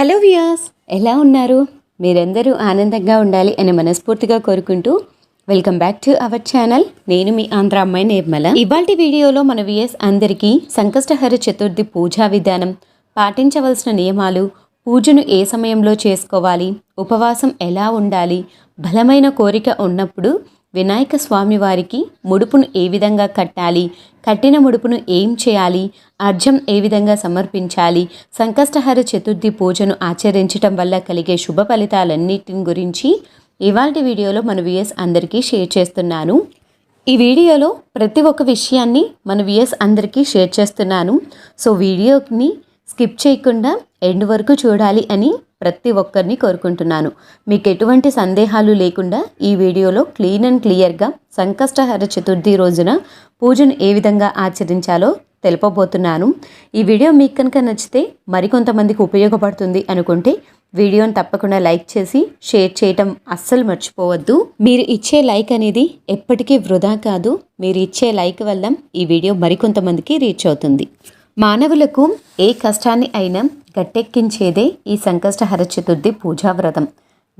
Hello వియాస్ ఎలా ఉన్నారు? మీరందరూ ఆనందంగా ఉండాలి అని మనస్ఫూర్తిగా కోరుకుంటూ welcome back to our channel. నేను మీ ఆంధ్ర అమ్మాయి నిర్మల. ఇవాల్టి వీడియోలో మన విఎస్ అందరికీ సంకష్టహర చతుర్థి పూజా విధానం పాటించవలసిన నియమాలు పూజను ఏ సమయంలో చేసుకోవాలి ఉపవాసం ఎలా ఉండాలి బలమైన కోరిక ఉన్నప్పుడు వినాయక స్వామి వారికి ముడుపును ఏ విధంగా కట్టాలి? కట్టిన ముడుపును ఏం చేయాలి? అర్ఘ్యం ఏ విధంగా సమర్పించాలి? సంకష్టహర చతుర్థి పూజను ఆచరించటం వల్ల కలిగే శుభ ఫలితాలన్నిటిని గురించి ఇవాళ వీడియోలో మన విఎస్ అందరికీ షేర్ చేస్తున్నాను. ఈ వీడియోలో ప్రతి ఒక్క విషయాన్ని మన విఎస్ అందరికీ షేర్ చేస్తున్నాను. సో వీడియోని స్కిప్ చేయకుండా ఎండ్ వరకు చూడాలి అని ప్రతి ఒక్కరిని కోరుకుంటున్నాను. మీకు ఎటువంటి సందేహాలు లేకుండా ఈ వీడియోలో క్లీన్ అండ్ క్లియర్గా సంకష్టహర చతుర్థి రోజున పూజను ఏ విధంగా ఆచరించాలో తెలుపబోతున్నాను. ఈ వీడియో మీకు కనుక నచ్చితే మరికొంతమందికి ఉపయోగపడుతుంది అనుకుంటే వీడియోని తప్పకుండా లైక్ చేసి షేర్ చేయటం అస్సలు మర్చిపోవద్దు. మీరు ఇచ్చే లైక్ అనేది ఎప్పటికీ వృధా కాదు. మీరు ఇచ్చే లైక్ వల్ల ఈ వీడియో మరికొంతమందికి రీచ్ అవుతుంది. మానవులకు ఏ కష్టాన్ని అయినా గట్టెక్కించేదే ఈ సంకష్టహర చతుర్థి పూజా వ్రతం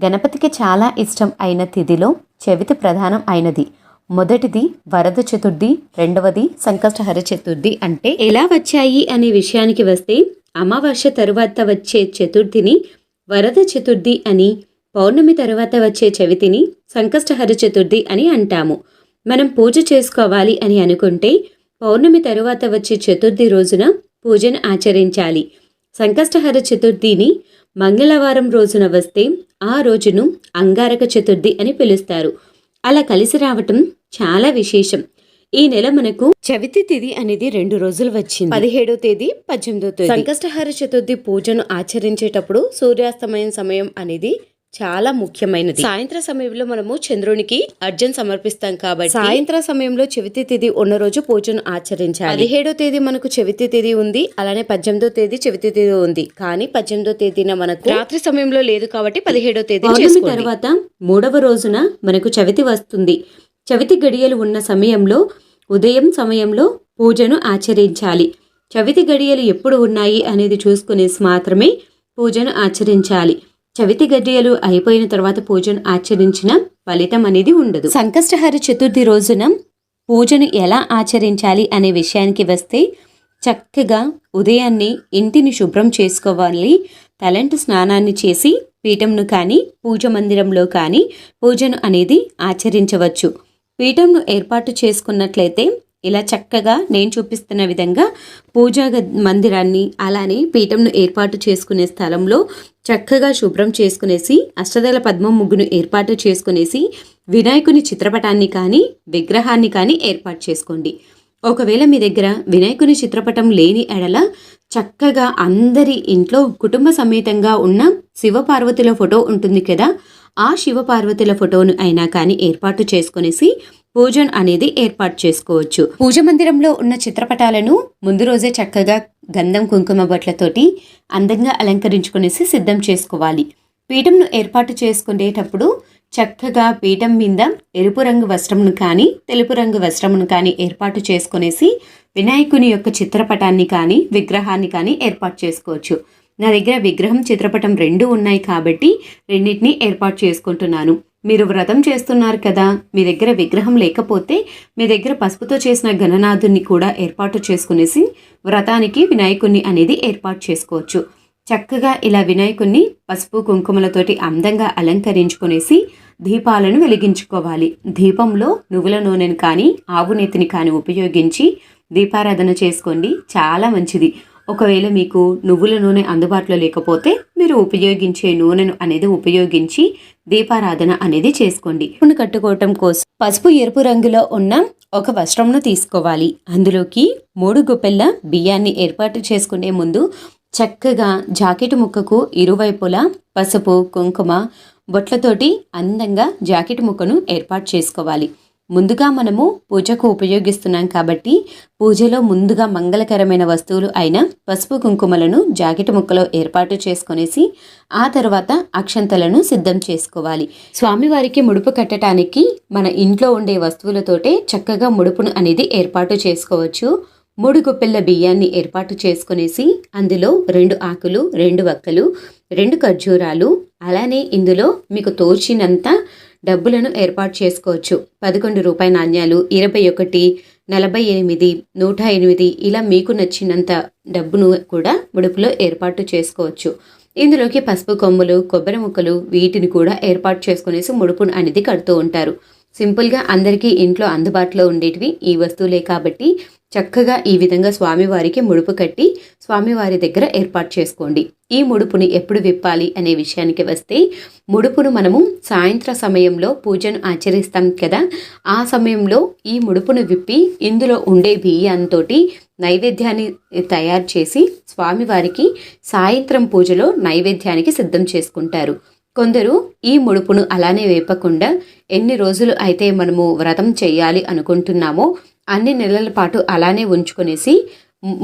గణపతికి చాలా ఇష్టం అయిన తిథిలో చవితి ప్రధానం అయినది. మొదటిది వరద చతుర్థి రెండవది సంకష్టహర చతుర్థి అంటే ఎలా వచ్చాయి అనే విషయానికి వస్తే అమావాస్య తరువాత వచ్చే చతుర్థిని వరద చతుర్థి అని పౌర్ణమి తరువాత వచ్చే చవితిని సంకష్టహర చతుర్థి అని అంటాము. మనం పూజ చేసుకోవాలి అని అనుకుంటే పౌర్ణమి తరువాత వచ్చే చతుర్థి రోజున పూజను ఆచరించాలి. సంకష్టహర చతుర్థిని మంగళవారం రోజున వస్తే ఆ రోజును అంగారక చతుర్థి అని పిలుస్తారు. అలా కలిసి రావటం చాలా విశేషం. ఈ నెల మనకు చవితి తిథి అనేది రెండు రోజులు వచ్చింది. పదిహేడో తేదీ పద్దెనిమిదో తేదీ. సంకష్టహర చతుర్థి పూజను ఆచరించేటప్పుడు సూర్యాస్తమయం సమయం అనేది చాలా ముఖ్యమైనది. సాయంత్ర సమయంలో మనము చంద్రునికి అర్జున్ సమర్పిస్తాం కాబట్టి సాయంత్ర సమయంలో చవితి తిథి ఉన్న రోజు పూజను ఆచరించాలి. పదిహేడో తేదీ మనకు చవితి తిథి ఉంది అలానే పద్దెనిమిదో తేదీ చవితి తిథి ఉంది. కానీ పద్దెనిమిదో తేదీన మనకు రాత్రి సమయంలో లేదు కాబట్టి పదిహేడో తేదీ తర్వాత మూడవ రోజున మనకు చవితి వస్తుంది. చవితి గడియలు ఉన్న సమయంలో ఉదయం సమయంలో పూజను ఆచరించాలి. చవితి గడియలు ఎప్పుడు ఉన్నాయి అనేది చూసుకునేసి మాత్రమే పూజను ఆచరించాలి. చవితి గడియలు అయిపోయిన తర్వాత పూజను ఆచరించిన ఫలితం అనేది ఉండదు. సంకష్టహర చతుర్థి రోజున పూజను ఎలా ఆచరించాలి అనే విషయానికి వస్తే చక్కగా ఉదయాన్నే ఇంటిని శుభ్రం చేసుకోవాలి తలంటు స్నానాన్ని చేసి పీఠంను కానీ పూజ మందిరంలో కానీ పూజను అనేది ఆచరించవచ్చు. పీఠంను ఏర్పాటు చేసుకున్నట్లయితే ఇలా చక్కగా నేను చూపిస్తున్న విధంగా పూజా మందిరాన్ని అలానే పీఠంను ఏర్పాటు చేసుకునే స్థలంలో చక్కగా శుభ్రం చేసుకునేసి అష్టదళ పద్మం ముగ్గును ఏర్పాటు చేసుకునేసి వినాయకుని చిత్రపటాన్ని కానీ విగ్రహాన్ని కానీ ఏర్పాటు చేసుకోండి. ఒకవేళ మీ దగ్గర వినాయకుని చిత్రపటం లేని ఎడల చక్కగా అందరి ఇంట్లో కుటుంబ సమేతంగా ఉన్న శివపార్వతుల ఫోటో ఉంటుంది కదా ఆ శివపార్వతుల ఫోటోను అయినా కానీ ఏర్పాటు చేసుకునేసి పూజన్ అనేది ఏర్పాటు చేసుకోవచ్చు. పూజ మందిరంలో ఉన్న చిత్రపటాలను ముందు రోజే చక్కగా గంధం కుంకుమ బొట్లతోటి అందంగా అలంకరించుకునేసి సిద్ధం చేసుకోవాలి. పీఠంను ఏర్పాటు చేసుకునేటప్పుడు చక్కగా పీఠం మీద ఎరుపు రంగు వస్త్రమును కానీ తెలుపు రంగు వస్త్రమును కానీ ఏర్పాటు చేసుకునేసి వినాయకుని యొక్క చిత్రపటాన్ని కానీ విగ్రహాన్ని కానీ ఏర్పాటు చేసుకోవచ్చు. నా దగ్గర విగ్రహం చిత్రపటం రెండు ఉన్నాయి కాబట్టి రెండింటినీ ఏర్పాటు చేసుకుంటున్నాను. మీరు వ్రతం చేస్తున్నారు కదా మీ దగ్గర విగ్రహం లేకపోతే మీ దగ్గర పసుపుతో చేసిన గణనాథుని కూడా ఏర్పాటు చేసుకునేసి వ్రతానికి వినాయకుణ్ణి అనేది ఏర్పాటు చేసుకోవచ్చు. చక్కగా ఇలా వినాయకుణ్ణి పసుపు కుంకుమలతోటి అందంగా అలంకరించుకునేసి దీపాలను వెలిగించుకోవాలి. దీపంలో నువ్వుల నూనెను కానీ ఆవు నెత్తిని కానీ ఉపయోగించి దీపారాధన చేసుకోండి. చాలా మంచిది. ఒకవేళ మీకు నువ్వుల నూనె అందుబాటులో లేకపోతే మీరు ఉపయోగించే నూనెను అనేది ఉపయోగించి దీపారాధన అనేది చేసుకోండి. నూనె కట్టుకోవటం కోసం పసుపు ఎరుపు రంగులో ఉన్న ఒక వస్త్రంను తీసుకోవాలి. అందులోకి మూడు గుప్పెళ్ళ బియ్యాన్ని ఏర్పాటు చేసుకునే ముందు చక్కగా జాకెట్ ముక్కకు ఇరువైపులా పసుపు కుంకుమ బొట్లతోటి అందంగా జాకెట్ ముక్కను ఏర్పాటు చేసుకోవాలి. ముందుగా మనము పూజకు ఉపయోగిస్తున్నాం కాబట్టి పూజలో ముందుగా మంగళకరమైన వస్తువులు అయిన పసుపు కుంకుమలను జాకెట్ ముక్కలో ఏర్పాటు చేసుకునేసి ఆ తర్వాత అక్షంతలను సిద్ధం చేసుకోవాలి. స్వామివారికి ముడుపు కట్టడానికి మన ఇంట్లో ఉండే వస్తువులతోటే చక్కగా ముడుపును అనేది ఏర్పాటు చేసుకోవచ్చు. మూడు గుప్పెళ్ళ బియ్యాన్ని ఏర్పాటు చేసుకునేసి అందులో రెండు ఆకులు రెండు వక్కలు రెండు ఖర్జూరాలు అలానే ఇందులో మీకు తోచినంత డబ్బులను ఏర్పాటు చేసుకోవచ్చు. పదకొండు రూపాయి నాణ్యాలు ఇరవై ఒకటి నలభై ఎనిమిది నూట ఎనిమిది ఇలా మీకు నచ్చినంత డబ్బును కూడా ముడుపులో ఏర్పాటు చేసుకోవచ్చు. ఇందులోకి పసుపు కొమ్ములు కొబ్బరి ముక్కలు వీటిని కూడా ఏర్పాటు చేసుకునేసి ముడుపును అనేది కడుతూ ఉంటారు. సింపుల్గా అందరికీ ఇంట్లో అందుబాటులో ఉండేటివి ఈ వస్తువులే కాబట్టి చక్కగా ఈ విధంగా స్వామివారికి ముడుపు కట్టి స్వామివారి దగ్గర ఏర్పాటు చేసుకోండి. ఈ ముడుపుని ఎప్పుడు విప్పాలి అనే విషయానికి వస్తే ముడుపును మనము సాయంత్ర సమయంలో పూజను ఆచరిస్తాం కదా ఆ సమయంలో ఈ ముడుపును విప్పి ఇందులో ఉండే బియ్యంతో నైవేద్యాన్ని తయారు చేసి స్వామివారికి సాయంత్రం పూజలో నైవేద్యానికి సిద్ధం చేసుకుంటారు. కొందరు ఈ ముడుపును అలానే వేపకుండా ఎన్ని రోజులు అయితే మనము వ్రతం చేయాలి అనుకుంటున్నామో అన్ని నెలల పాటు అలానే ఉంచుకునేసి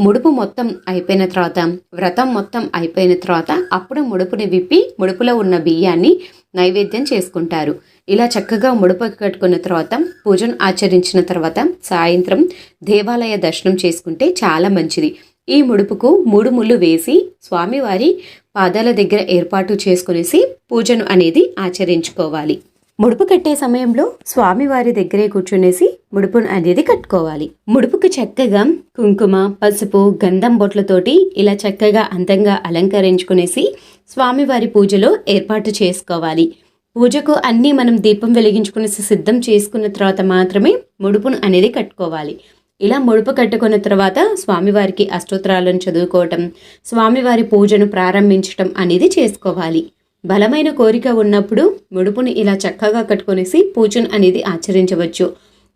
ముడుపు మొత్తం అయిపోయిన తర్వాత వ్రతం మొత్తం అయిపోయిన తర్వాత అప్పుడు ముడుపుని విప్పి ముడుపులో ఉన్న బియ్యాన్ని నైవేద్యం చేసుకుంటారు. ఇలా చక్కగా ముడుపు కట్టుకున్న తర్వాత పూజను ఆచరించిన తర్వాత సాయంత్రం దేవాలయ దర్శనం చేసుకుంటే చాలా మంచిది. ఈ ముడుపుకు మూడు ముళ్ళు వేసి స్వామివారి పాదాల దగ్గర ఏర్పాటు చేసుకునేసి పూజను అనేది ఆచరించుకోవాలి. ముడుపు కట్టే సమయంలో స్వామివారి దగ్గరే కూర్చునేసి ముడుపును అనేది కట్టుకోవాలి. ముడుపుకు చక్కగా కుంకుమ పసుపు గంధం బొట్లతోటి ఇలా చక్కగా అందంగా అలంకరించుకునేసి స్వామివారి పూజలో ఏర్పాటు చేసుకోవాలి. పూజకు అన్నీ మనం దీపం వెలిగించుకునేసి సిద్ధం చేసుకున్న తర్వాత మాత్రమే ముడుపును అనేది కట్టుకోవాలి. ఇలా ముడుపు కట్టుకున్న తర్వాత స్వామివారికి అష్టోత్తరాలను చదువుకోవటం స్వామివారి పూజను ప్రారంభించటం అనేది చేసుకోవాలి. బలమైన కోరిక ఉన్నప్పుడు ముడుపుని ఇలా చక్కగా కట్టుకొనేసి పూజను అనేది ఆచరించవచ్చు.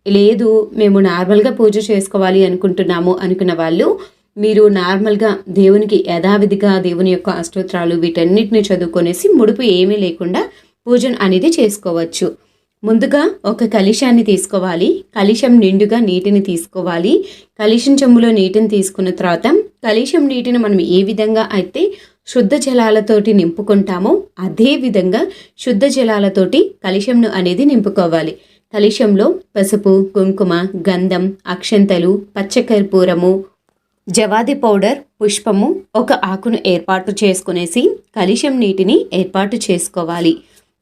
లేదు మేము నార్మల్గా పూజ చేసుకోవాలి అనుకుంటున్నాము అనుకున్న వాళ్ళు మీరు నార్మల్గా దేవునికి యథావిధిగా దేవుని యొక్క అష్టోత్రాలు వీటన్నిటిని చదువుకొనేసి ముడుపు ఏమీ లేకుండా పూజను అనేది చేసుకోవచ్చు. ముందుగా ఒక కలిశాన్ని తీసుకోవాలి. కలిశం నిండుగా నీటిని తీసుకోవాలి. కలిశం చెంబులో నీటిని తీసుకున్న తర్వాత కలిశం నీటిని మనం ఏ విధంగా అయితే శుద్ధ జలాలతోటి నింపుకుంటామో అదేవిధంగా శుద్ధ జలాలతోటి కలిశంను అనేది నింపుకోవాలి. కలిశంలో పసుపు కుంకుమ గంధం అక్షంతలు పచ్చకర్పూరము జవాది పౌడర్ పుష్పము ఒక ఆకును ఏర్పాటు చేసుకునేసి కలిశం నీటిని ఏర్పాటు చేసుకోవాలి.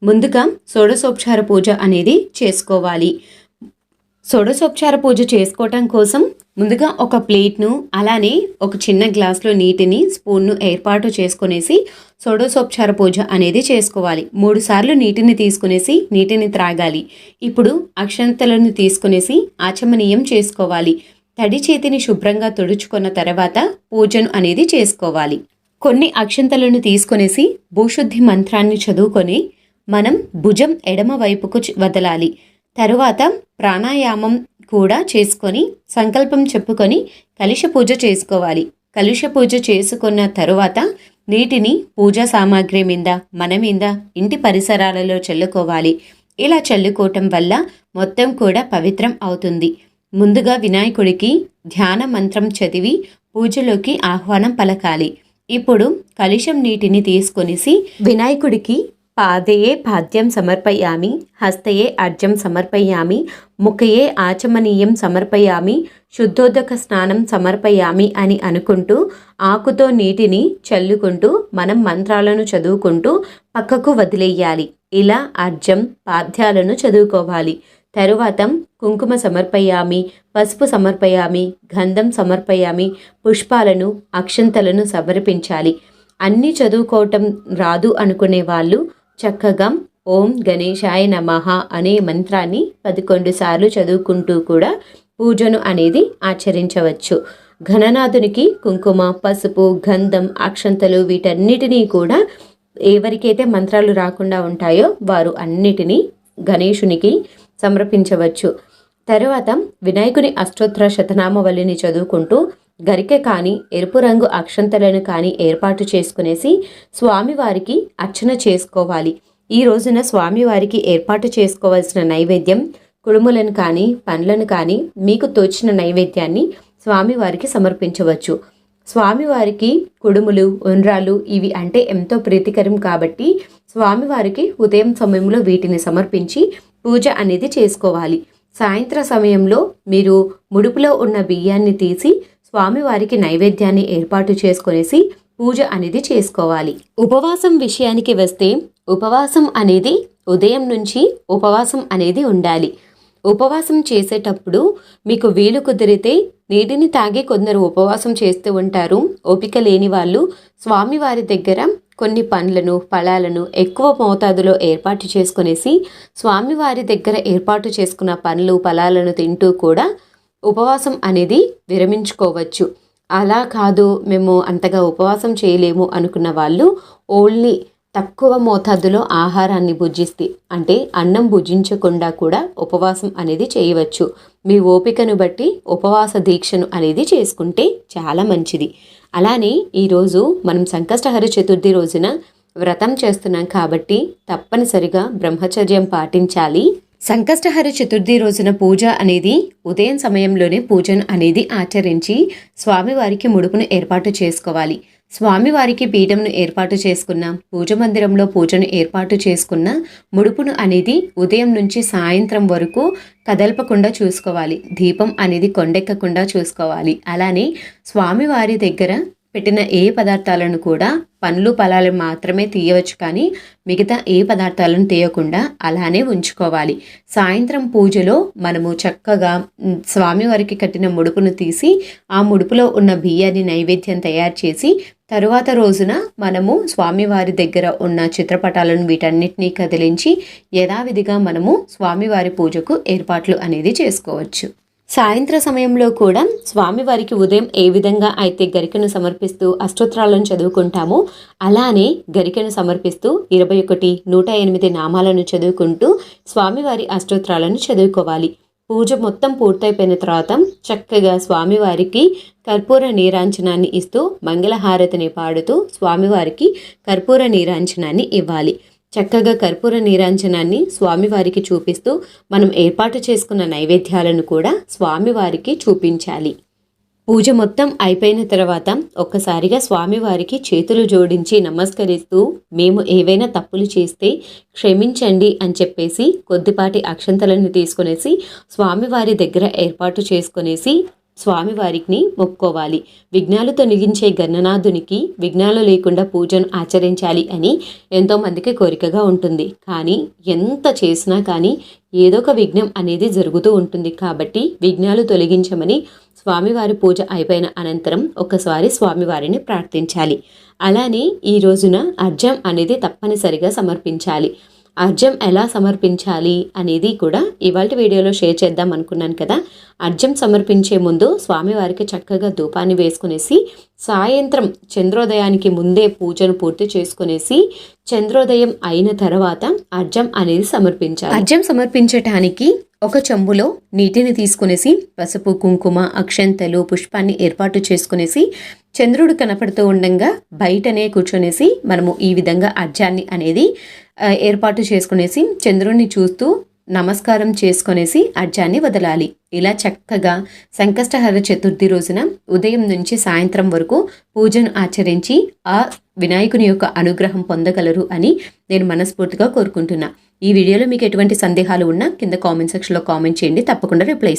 ముందుగా షోడసోపచార పూజ అనేది చేసుకోవాలి. షోడశోపచార పూజ చేసుకోవటం కోసం ముందుగా ఒక ప్లేట్ను అలానే ఒక చిన్న గ్లాస్లో నీటిని స్పూన్ను ఏర్పాటు చేసుకునేసి షోడశోపచార పూజ అనేది చేసుకోవాలి. మూడు సార్లు నీటిని తీసుకునేసి నీటిని త్రాగాలి. ఇప్పుడు అక్షంతలను తీసుకునేసి ఆచమనీయం చేసుకోవాలి. తడి చేతిని శుభ్రంగా తుడుచుకున్న తర్వాత పూజను అనేది చేసుకోవాలి. కొన్ని అక్షంతలను తీసుకునేసి భూశుద్ధి మంత్రాన్ని చదువుకొని మనం భుజం ఎడమ వైపుకు వదలాలి. తరువాత ప్రాణాయామం కూడా చేసుకొని సంకల్పం చెప్పుకొని కలుష పూజ చేసుకోవాలి. కలుష పూజ చేసుకున్న తరువాత నీటిని పూజా సామాగ్రి మీద మన మీద ఇంటి పరిసరాలలో చల్లుకోవాలి. ఇలా చల్లుకోవటం వల్ల మొత్తం కూడా పవిత్రం అవుతుంది. ముందుగా వినాయకుడికి ధ్యాన మంత్రం చదివి పూజలోకి ఆహ్వానం పలకాలి. ఇప్పుడు కలుషం నీటిని తీసుకొనిసి వినాయకుడికి పాదయే పాద్యం సమర్పయామి హస్తయే అర్జం సమర్పయామి ముఖయే ఆచమనీయం సమర్పయామి శుద్ధోదక స్నానం సమర్పయామి అని అనుకుంటూ ఆకుతో నీటిని చల్లుకుంటూ మనం మంత్రాలను చదువుకుంటూ పక్కకు వదిలేయాలి. ఇలా అర్జం పాద్యాలను చదువుకోవాలి. తరువాత కుంకుమ సమర్పయామి పసుపు సమర్పయామి గంధం సమర్పయామి పుష్పాలను అక్షంతలను సమర్పించాలి. అన్నీ చదువుకోవటం రాదు అనుకునే వాళ్ళు చక్కగా ఓం గణేశాయ నమః అనే మంత్రాన్ని పదకొండు సార్లు చదువుకుంటూ కూడా పూజను అనేది ఆచరించవచ్చు. ఘననాథునికి కుంకుమ పసుపు గంధం అక్షంతలు వీటన్నిటినీ కూడా ఎవరికైతే మంత్రాలు రాకుండా ఉంటాయో వారు అన్నిటినీ గణేశునికి సమర్పించవచ్చు. తరువాత వినాయకుని అష్టోత్తర శతనామవల్లిని చదువుకుంటూ గరికె కానీ ఎరుపు రంగు అక్షంతలను కానీ ఏర్పాటు చేసుకునేసి స్వామివారికి అర్చన చేసుకోవాలి. ఈ రోజున స్వామివారికి ఏర్పాటు చేసుకోవాల్సిన నైవేద్యం కుడుములను కానీ పండ్లను కానీ మీకు తోచిన నైవేద్యాన్ని స్వామివారికి సమర్పించవచ్చు. స్వామివారికి కుడుములు ఉండ్రాలు ఇవి అంటే ఎంతో ప్రీతికరం కాబట్టి స్వామివారికి ఉదయం సమయంలో వీటిని సమర్పించి పూజ అనేది చేసుకోవాలి. సాయంత్ర సమయంలో మీరు ముడుపులో ఉన్న బియ్యాన్ని తీసి స్వామివారికి నైవేద్యాన్ని ఏర్పాటు చేసుకునేసి పూజ అనేది చేసుకోవాలి. ఉపవాసం విషయానికి వస్తే ఉపవాసం అనేది ఉదయం నుంచి ఉపవాసం అనేది ఉండాలి. ఉపవాసం చేసేటప్పుడు మీకు వీలు కుదిరితే నీటిని తాగి కొందరు ఉపవాసం చేస్తూ ఉంటారు. ఓపిక లేని వాళ్ళు స్వామివారి దగ్గర కొన్ని పండ్లను ఫలాలను ఎక్కువ మోతాదులో ఏర్పాటు చేసుకునేసి స్వామివారి దగ్గర ఏర్పాటు చేసుకున్న పండ్లు ఫలాలను తింటూ కూడా ఉపవాసం అనేది విరమించుకోవచ్చు. అలా కాదు మేము అంతగా ఉపవాసం చేయలేము అనుకున్న వాళ్ళు ఓన్లీ తక్కువ మోతాదులో ఆహారాన్ని భుజిస్తే అంటే అన్నం భుజించకుండా కూడా ఉపవాసం అనేది చేయవచ్చు. మీ ఓపికను బట్టి ఉపవాస దీక్షను అనేది చేసుకుంటే చాలా మంచిది. అలానే ఈరోజు మనం సంకష్టహర చతుర్థి రోజున వ్రతం చేస్తున్నాం కాబట్టి తప్పనిసరిగా బ్రహ్మచర్యం పాటించాలి. సంకష్టహర చతుర్థి రోజున పూజ అనేది ఉదయం సమయంలోనే పూజను అనేది ఆచరించి స్వామివారికి ముడుపును ఏర్పాటు చేసుకోవాలి. స్వామివారికి పీఠంను ఏర్పాటు చేసుకున్న పూజ మందిరంలో పూజను ఏర్పాటు చేసుకున్న ముడుపును అనేది ఉదయం నుంచి సాయంత్రం వరకు కదల్పకుండా చూసుకోవాలి. దీపం అనేది కొండెక్కకుండా చూసుకోవాలి. అలానే స్వామివారి దగ్గర పెట్టిన ఏ పదార్థాలను కూడా పండ్లు ఫలాలు మాత్రమే తీయవచ్చు కానీ మిగతా ఏ పదార్థాలను తీయకుండా అలానే ఉంచుకోవాలి. సాయంత్రం పూజలో మనము చక్కగా స్వామివారికి కట్టిన ముడుపును తీసి ఆ ముడుపులో ఉన్న బియ్యాన్ని నైవేద్యం తయారు చేసి తరువాత రోజున మనము స్వామివారి దగ్గర ఉన్న చిత్రపటాలను వీటన్నిటినీ కదిలించి యథావిధిగా మనము స్వామివారి పూజకు ఏర్పాట్లు అనేది చేసుకోవచ్చు. సాయంత్ర సమయంలో కూడా స్వామివారికి ఉదయం ఏ విధంగా అయితే గరికను సమర్పిస్తూ అష్టోత్తరాలను చదువుకుంటామో అలానే గరికను సమర్పిస్తూ ఇరవై ఒకటి నూట ఎనిమిది నామాలను చదువుకుంటూ స్వామివారి అష్టోత్తరాలను చదువుకోవాలి. పూజ మొత్తం పూర్తయిపోయిన తర్వాత చక్కగా స్వామివారికి కర్పూర నీరాంజనాన్ని ఇస్తూ మంగళహారతిని పాడుతూ స్వామివారికి కర్పూర నీరాంజనాన్ని ఇవ్వాలి. చక్కగా కర్పూర నీరాంజనాన్ని స్వామివారికి చూపిస్తూ మనం ఏర్పాటు చేసుకున్న నైవేద్యాలను కూడా స్వామివారికి చూపించాలి. పూజ మొత్తం అయిపోయిన తర్వాత ఒక్కసారిగా స్వామివారికి చేతులు జోడించి నమస్కరిస్తూ మేము ఏవైనా తప్పులు చేస్తే క్షమించండి అని చెప్పేసి కొద్దిపాటి అక్షంతలను తీసుకునేసి స్వామివారి దగ్గర ఏర్పాటు చేసుకునేసి స్వామివారికి మొక్కోవాలి. విఘ్నాలు తొలగించే గణనాథునికి విఘ్నాలు లేకుండా పూజను ఆచరించాలి అని ఎంతోమందికి కోరికగా ఉంటుంది. కానీ ఎంత చేసినా కానీ ఏదో ఒక విఘ్నం అనేది జరుగుతూ ఉంటుంది. కాబట్టి విఘ్నాలు తొలగించమని స్వామివారి పూజ అయిపోయిన అనంతరం ఒకసారి స్వామివారిని ప్రార్థించాలి. అలానే ఈ రోజున అర్జం అనేది తప్పనిసరిగా సమర్పించాలి. అర్జం ఎలా సమర్పించాలి అనేది కూడా ఇవాళ వీడియోలో షేర్ చేద్దాం అనుకున్నాను కదా. అర్జం సమర్పించే ముందు స్వామివారికి చక్కగా ధూపాన్ని వేసుకునేసి సాయంత్రం చంద్రోదయానికి ముందే పూజను పూర్తి చేసుకునేసి చంద్రోదయం అయిన తర్వాత అర్జం అనేది సమర్పించాలి. అర్జం సమర్పించటానికి ఒక చెంబులో నీటిని తీసుకునేసి పసుపు కుంకుమ అక్షంతలు పుష్పాన్ని ఏర్పాటు చేసుకునేసి చంద్రుడు కనపడుతూ ఉండంగా బయటనే కూర్చొనేసి మనము ఈ విధంగా అర్జాన్ని అనేది ఏర్పాటు చేసుకునేసి చంద్రుడిని చూస్తూ నమస్కారం చేసుకునేసి అర్జాన్ని వదలాలి. ఇలా చక్కగా సంకష్టహర చతుర్థి రోజున ఉదయం నుంచి సాయంత్రం వరకు పూజను ఆచరించి ఆ వినాయకుని యొక్క అనుగ్రహం పొందగలరు అని నేను మనస్ఫూర్తిగా కోరుకుంటున్నా. ఈ వీడియోలో మీకు ఎటువంటి సందేహాలు ఉన్నా కింద కామెంట్ సెక్షన్లో కామెంట్ చేయండి. తప్పకుండా రిప్లై